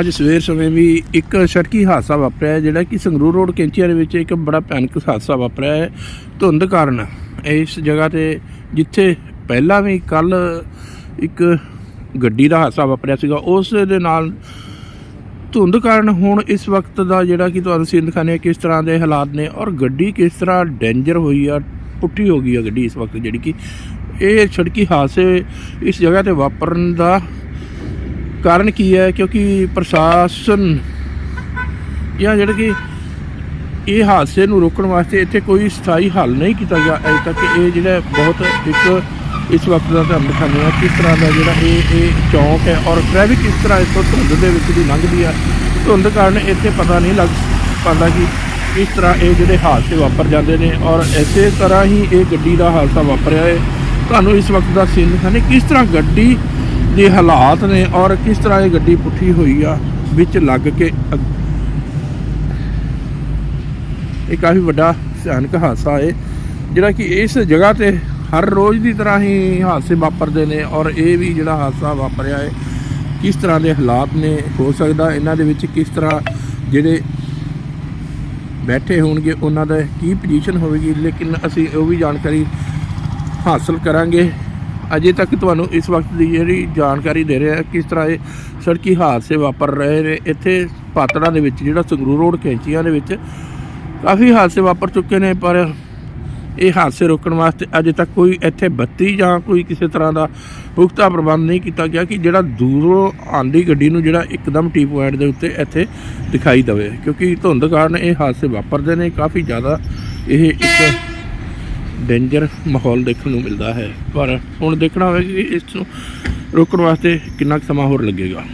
ਅੱਜ ਸਵੇਰ ਸਮੇਂ ਵੀ ਇੱਕ ਸੜਕੀ ਹਾਦਸਾ ਵਾਪਰਿਆ ਜਿਹੜਾ ਕਿ ਸੰਗਰੂਰ ਰੋਡ ਕੈਂਚੀਆਂ ਦੇ ਵਿੱਚ ਇੱਕ ਬੜਾ ਭਿਆਨਕ ਹਾਦਸਾ ਵਾਪਰਿਆ ਹੈ। ਧੁੰਦ ਕਾਰਨ ਇਸ ਜਗ੍ਹਾ ਤੇ ਜਿੱਥੇ ਪਹਿਲਾਂ ਵੀ ਕੱਲ ਇੱਕ ਗੱਡੀ ਦਾ ਹਾਦਸਾ ਵਾਪਰਿਆ ਸੀਗਾ, ਉਸ ਦੇ ਨਾਲ ਧੁੰਦ ਕਾਰਨ ਹੁਣ ਇਸ ਵਕਤ ਦਾ ਜਿਹੜਾ ਕਿ ਤੁਹਾਨੂੰ ਸੀਨ ਦਿਖਾਣੇ ਕਿਸ ਤਰ੍ਹਾਂ ਦੇ ਹਾਲਾਤ ਨੇ ਔਰ ਗੱਡੀ ਕਿਸ ਤਰ੍ਹਾਂ ਡੇਂਜਰ ਹੋਈ ਆ, ਪੁੱਠੀ ਹੋ ਗਈ ਆ ਗੱਡੀ ਇਸ ਵਕਤ ਜਿਹੜੀ ਕਿ ਇਹ ਸੜਕੀ ਹਾਦਸੇ ਇਸ ਜਗ੍ਹਾ ਤੇ ਵਾਪਰਨ ਦਾ ਕਾਰਨ ਕੀ ਹੈ? ਕਿਉਂਕਿ ਪ੍ਰਸ਼ਾਸਨ ਜਾਂ ਜਿਹੜਾ ਕਿ ਇਹ ਹਾਦਸੇ ਨੂੰ ਰੋਕਣ ਵਾਸਤੇ ਇੱਥੇ ਕੋਈ ਸਥਾਈ ਹੱਲ ਨਹੀਂ ਕੀਤਾ ਗਿਆ। ਅਜੇ ਤੱਕ ਇਹ ਜਿਹੜਾ ਬਹੁਤ ਇੱਕ ਇਸ ਵਕਤ ਦਾ ਤੁਹਾਨੂੰ ਦਿਖਾਉਂਦੇ ਹਾਂ ਕਿਸ ਤਰ੍ਹਾਂ ਦਾ ਜਿਹੜਾ ਇਹ ਇਹ ਚੌਂਕ ਹੈ ਔਰ ਟ੍ਰੈਫਿਕ ਇਸ ਤਰ੍ਹਾਂ ਇਸ ਤੋਂ ਧੁੰਦ ਦੇ ਵਿੱਚ ਦੀ ਲੰਘਦੀ ਆ। ਧੁੰਦ ਕਾਰਨ ਇੱਥੇ ਪਤਾ ਨਹੀਂ ਲੱਗ ਪਾਉਂਦਾ ਕਿ ਕਿਸ ਤਰ੍ਹਾਂ ਇਹ ਜਿਹੜੇ ਹਾਦਸੇ ਵਾਪਰ ਜਾਂਦੇ ਨੇ ਔਰ ਇਸੇ ਤਰ੍ਹਾਂ ਹੀ ਇਹ ਗੱਡੀ ਦਾ ਹਾਦਸਾ ਵਾਪਰਿਆ ਹੈ। ਤੁਹਾਨੂੰ ਇਸ ਵਕਤ ਦਾ ਸੀਨ ਦਿਖਾਣੇ ਕਿਸ ਤਰ੍ਹਾਂ ਗੱਡੀ ਦੇ ਹਾਲਾਤ ਨੇ ਔਰ ਕਿਸ ਤਰ੍ਹਾਂ ਇਹ ਗੱਡੀ ਪੁੱਠੀ ਹੋਈ ਆ, ਵਿੱਚ ਲੱਗ ਕੇ ਅੱਗ- ਇਹ ਕਾਫੀ ਵੱਡਾ ਭਿਆਨਕ ਹਾਦਸਾ ਹੈ ਜਿਹੜਾ ਕਿ ਇਸ ਜਗ੍ਹਾ ਤੇ ਹਰ ਰੋਜ਼ ਦੀ ਤਰ੍ਹਾਂ ਹੀ ਹਾਦਸੇ ਵਾਪਰਦੇ ਨੇ ਔਰ ਇਹ ਵੀ ਜਿਹੜਾ ਹਾਦਸਾ ਵਾਪਰਿਆ ਹੈ ਕਿਸ ਤਰ੍ਹਾਂ ਦੇ ਹਾਲਾਤ ਨੇ, ਹੋ ਸਕਦਾ ਇਹਨਾਂ ਦੇ ਵਿੱਚ ਕਿਸ ਤਰ੍ਹਾਂ ਜਿਹੜੇ ਬੈਠੇ ਹੋਣਗੇ, ਉਹਨਾਂ ਦਾ ਕੀ ਪੋਜੀਸ਼ਨ ਹੋਵੇਗੀ, ਲੇਕਿਨ ਅਸੀਂ ਉਹ ਵੀ ਜਾਣਕਾਰੀ ਹਾਸਲ ਕਰਾਂਗੇ। ਅਜੇ ਤੱਕ ਤੁਹਾਨੂੰ ਇਸ ਵਕਤ ਦੀ ਜਿਹੜੀ ਜਾਣਕਾਰੀ ਦੇ ਰਿਹਾ ਕਿਸ ਤਰ੍ਹਾਂ ਇਹ ਸੜਕੀ ਹਾਦਸੇ ਵਾਪਰ ਰਹੇ ਨੇ। ਇੱਥੇ ਪਾਤੜਾਂ ਦੇ ਵਿੱਚ ਜਿਹੜਾ ਸੰਗਰੂਰ ਰੋਡ ਕੈਂਚੀਆਂ ਦੇ ਵਿੱਚ ਕਾਫੀ ਹਾਦਸੇ ਵਾਪਰ ਚੁੱਕੇ ਨੇ, ਪਰ ਇਹ ਹਾਦਸੇ ਰੋਕਣ ਵਾਸਤੇ ਅਜੇ ਤੱਕ ਕੋਈ ਇੱਥੇ ਬੱਤੀ ਜਾਂ ਕੋਈ ਕਿਸੇ ਤਰ੍ਹਾਂ ਦਾ ਪੁਖਤਾ ਪ੍ਰਬੰਧ ਨਹੀਂ ਕੀਤਾ ਗਿਆ ਕਿ ਜਿਹੜਾ ਦੂਰੋਂ ਆਂਦੀ ਗੱਡੀ ਨੂੰ ਜਿਹੜਾ ਇੱਕਦਮ ਟੀ ਪੁਆਇੰਟ ਦੇ ਉੱਤੇ ਇੱਥੇ ਦਿਖਾਈ ਦੇਵੇ। ਕਿਉਂਕਿ ਧੁੰਦ ਕਾਰਨ ਇਹ ਹਾਦਸੇ ਵਾਪਰਦੇ ਨੇ, ਕਾਫੀ ਜ਼ਿਆਦਾ ਇਹ ਇੱਕ ਡੇਂਜਰ ਮਾਹੌਲ ਦੇਖਣ ਨੂੰ ਮਿਲਦਾ ਹੈ। ਪਰ ਹੁਣ ਦੇਖਣਾ ਹੋਵੇਗਾ ਕਿ ਇਸ ਨੂੰ ਰੋਕਣ ਵਾਸਤੇ ਕਿੰਨਾ ਕੁ ਸਮਾਂ ਹੋਰ ਲੱਗੇਗਾ।